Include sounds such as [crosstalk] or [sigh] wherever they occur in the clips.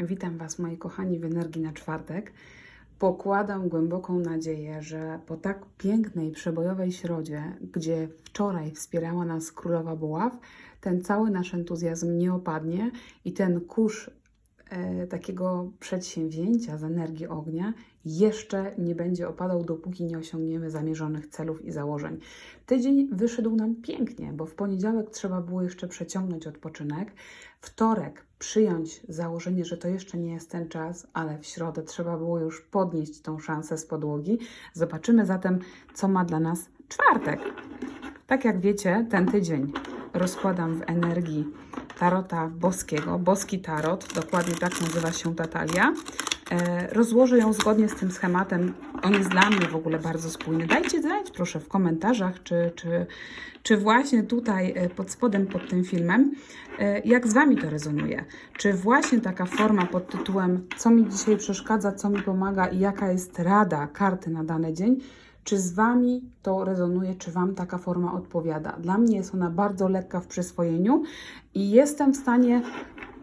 Witam Was, moi kochani, w energii na czwartek. Pokładam głęboką nadzieję, że po tak pięknej, przebojowej środzie, gdzie wczoraj wspierała nas Królowa Buław, ten cały nasz entuzjazm nie opadnie i ten kurz takiego przedsięwzięcia z energii ognia jeszcze nie będzie opadał, dopóki nie osiągniemy zamierzonych celów i założeń. Tydzień wyszedł nam pięknie, bo w poniedziałek trzeba było jeszcze przeciągnąć odpoczynek, wtorek przyjąć założenie, że to jeszcze nie jest ten czas, ale w środę trzeba było już podnieść tą szansę z podłogi. Zobaczymy zatem, co ma dla nas czwartek. Tak jak wiecie, ten tydzień rozkładam w energii tarota boskiego, boski tarot, dokładnie tak nazywa się ta talia. E, rozłożę ją zgodnie z tym schematem. On jest dla mnie w ogóle bardzo spójny. Dajcie znać proszę w komentarzach, czy, czy, czy właśnie tutaj e, pod spodem pod tym filmem, e, jak z Wami to rezonuje. Czy właśnie taka forma pod tytułem co mi dzisiaj przeszkadza, co mi pomaga i jaka jest rada karty na dany dzień, czy z Wami to rezonuje, czy Wam taka forma odpowiada? Dla mnie jest ona bardzo lekka w przyswojeniu i jestem w stanie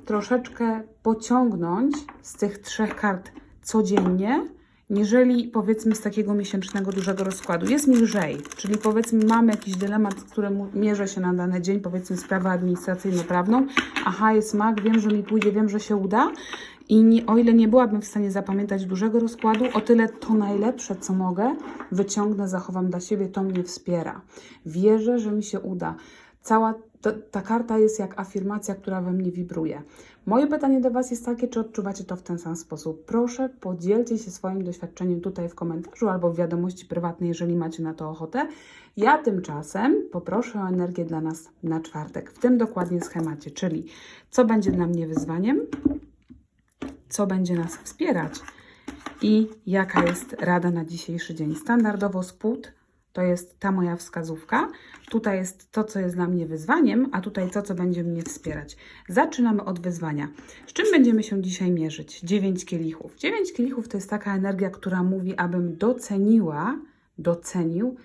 troszeczkę pociągnąć z tych trzech kart codziennie, niżeli powiedzmy z takiego miesięcznego dużego rozkładu. Jest mi lżej, czyli powiedzmy mamy jakiś dylemat, z którym mierzę się na dany dzień, powiedzmy sprawę administracyjno-prawną. Aha, jest mak, wiem, że mi pójdzie, wiem, że się uda. I nie, o ile nie byłabym w stanie zapamiętać dużego rozkładu, o tyle to najlepsze, co mogę, wyciągnę, zachowam dla siebie, to mnie wspiera. Wierzę, że mi się uda. Cała ta, ta karta jest jak afirmacja, która we mnie wibruje. Moje pytanie do Was jest takie, czy odczuwacie to w ten sam sposób? Proszę, podzielcie się swoim doświadczeniem tutaj w komentarzu albo w wiadomości prywatnej, jeżeli macie na to ochotę. Ja tymczasem poproszę o energię dla nas na czwartek, w tym dokładnie schemacie, czyli co będzie dla mnie wyzwaniem, co będzie nas wspierać i jaka jest rada na dzisiejszy dzień. Standardowo spód to jest ta moja wskazówka. Tutaj jest to, co jest dla mnie wyzwaniem, a tutaj to, co będzie mnie wspierać. Zaczynamy od wyzwania. Z czym będziemy się dzisiaj mierzyć? 9 kielichów. 9 kielichów to jest taka energia, która mówi, abym doceniła, docenił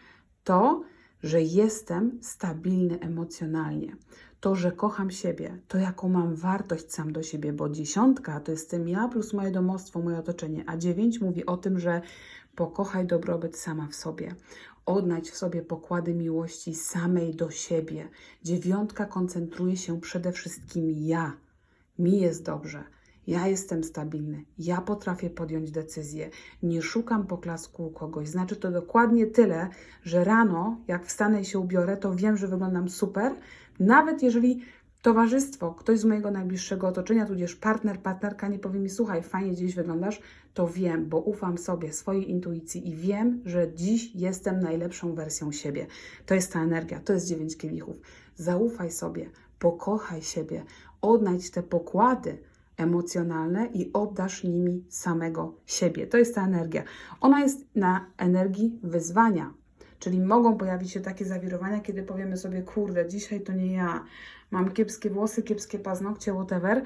to, że jestem stabilny emocjonalnie. To, że kocham siebie, to jaką mam wartość sam do siebie, bo dziesiątka to jest tym ja plus moje domostwo, moje otoczenie, a dziewięć mówi o tym, że pokochaj dobrobyt sama w sobie. Odnajdź w sobie pokłady miłości samej do siebie. Dziewiątka koncentruje się przede wszystkim ja. Mi jest dobrze. Ja jestem stabilny, ja potrafię podjąć decyzję, nie szukam poklasku u kogoś. Znaczy to dokładnie tyle, że rano, jak wstanę i się ubiorę, to wiem, że wyglądam super, nawet jeżeli towarzystwo, ktoś z mojego najbliższego otoczenia, tudzież partner, partnerka nie powie mi, słuchaj, fajnie dziś wyglądasz, to wiem, bo ufam sobie, swojej intuicji i wiem, że dziś jestem najlepszą wersją siebie. To jest ta energia, to jest dziewięć kielichów. Zaufaj sobie, pokochaj siebie, odnajdź te pokłady emocjonalne i oddasz nimi samego siebie. To jest ta energia. Ona jest na energii wyzwania, Czyli mogą pojawić się takie zawirowania, kiedy powiemy sobie, kurde, dzisiaj to nie ja, mam kiepskie włosy, kiepskie paznokcie, whatever.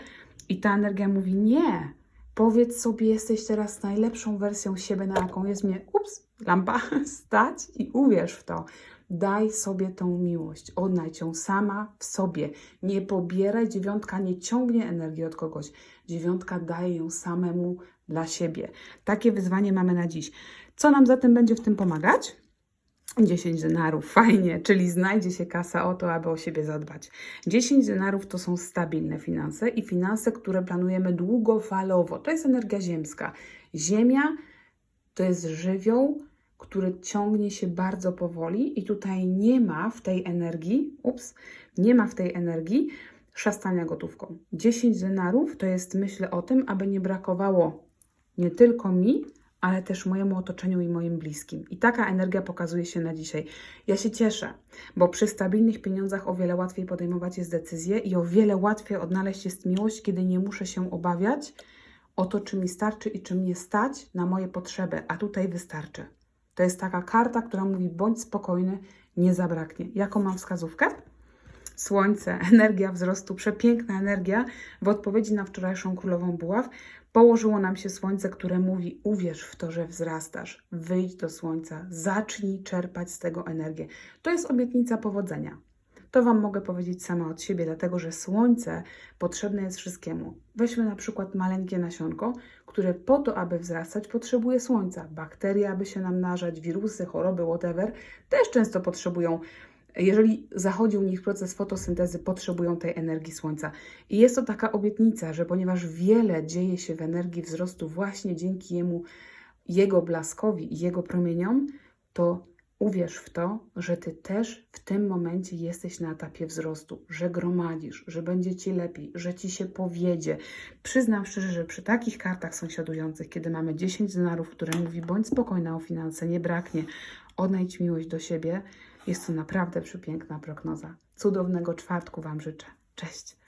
I ta energia mówi, nie, powiedz sobie, jesteś teraz najlepszą wersją siebie, na jaką jest mnie, ups, lampa, [laughs] stać i uwierz w to. Daj sobie tą miłość, odnajdź ją sama w sobie. Nie pobieraj, dziewiątka nie ciągnie energii od kogoś. Dziewiątka daje ją samemu dla siebie. Takie wyzwanie mamy na dziś. Co nam zatem będzie w tym pomagać? 10 denarów, fajnie, czyli znajdzie się kasa o to, aby o siebie zadbać. 10 denarów to są stabilne finanse i finanse, które planujemy długofalowo. To jest energia ziemska. Ziemia to jest żywioł, który ciągnie się bardzo powoli i tutaj nie ma w tej energii, ups, nie ma w tej energii szastania gotówką. 10 denarów to jest myślę o tym, aby nie brakowało nie tylko mi, ale też mojemu otoczeniu i moim bliskim. I taka energia pokazuje się na dzisiaj. Ja się cieszę, bo przy stabilnych pieniądzach o wiele łatwiej podejmować jest decyzje i o wiele łatwiej odnaleźć jest miłość, kiedy nie muszę się obawiać o to, czy mi starczy i czy mnie stać na moje potrzeby, a tutaj wystarczy. To jest taka karta, która mówi: bądź spokojny, nie zabraknie. Jaką mam wskazówkę? Słońce, [laughs] energia wzrostu, przepiękna energia w odpowiedzi na wczorajszą królową buław. Położyło nam się słońce, które mówi: Uwierz w to, że wzrastasz, wyjdź do słońca, zacznij czerpać z tego energię. To jest obietnica powodzenia. To Wam mogę powiedzieć sama od siebie, dlatego że słońce potrzebne jest wszystkiemu. Weźmy na przykład maleńkie nasionko, które po to, aby wzrastać, potrzebuje słońca. Bakterie, aby się namnażać, wirusy, choroby, whatever, też często potrzebują jeżeli zachodzi u nich proces fotosyntezy, potrzebują tej energii słońca. I jest to taka obietnica, że ponieważ wiele dzieje się w energii wzrostu właśnie dzięki jemu, jego blaskowi i jego promieniom, to uwierz w to, że ty też w tym momencie jesteś na etapie wzrostu, że gromadzisz, że będzie ci lepiej, że ci się powiedzie. Przyznam szczerze, że przy takich kartach sąsiadujących, kiedy mamy 10 denarów, które mówi bądź spokojna o finanse, nie braknie, odnajdź miłość do siebie, jest to naprawdę przepiękna prognoza. Cudownego czwartku Wam życzę. Cześć!